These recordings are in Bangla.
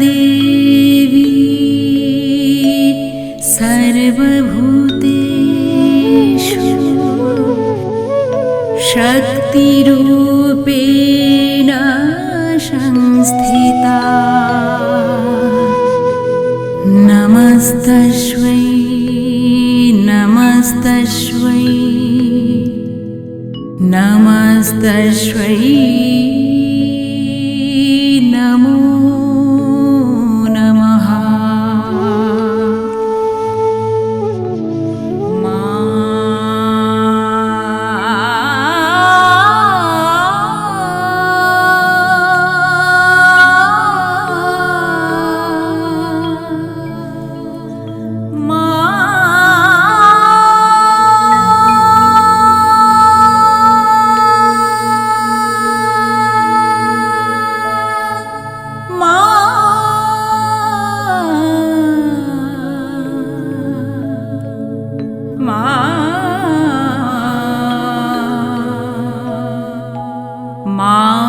देवी सर्वभूतेष्व शक्तिरूपेण संस्थिता। नमस्तश्वै नमस्तै মা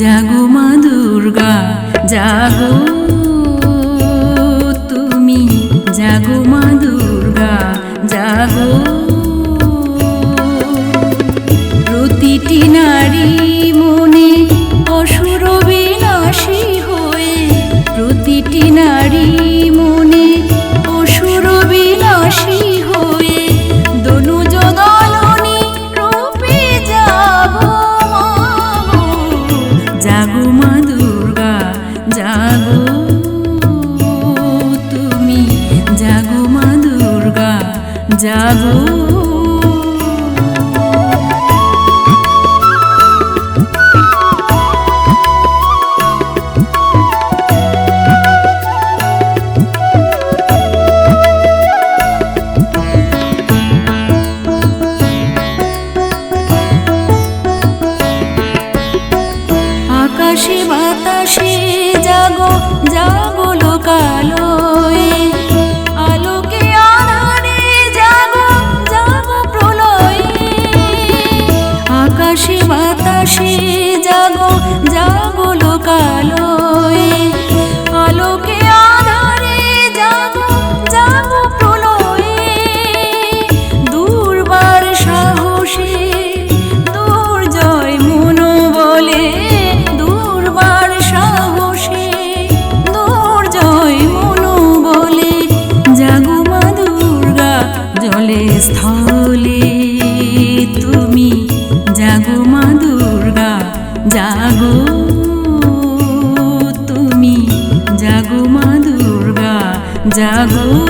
জাগো মা দুর্গা জাগো। জাগো মা দুর্গা জাগো প্রতিটি নারী মনে অসুর বিনাশী হয়ে প্রতিটি নারী মনে যাব আকাশে বাতাসে যাগো যাগো লোকালো আকাশে জাগো জাগলো কালো জাগো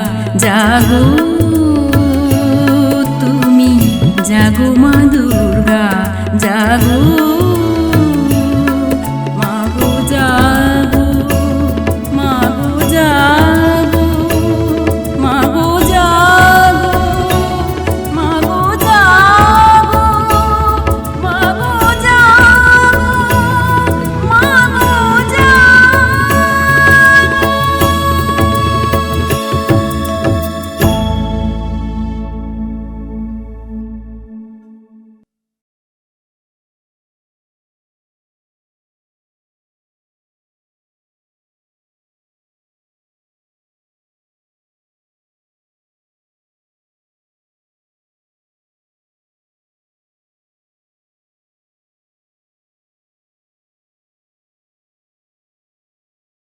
জাগো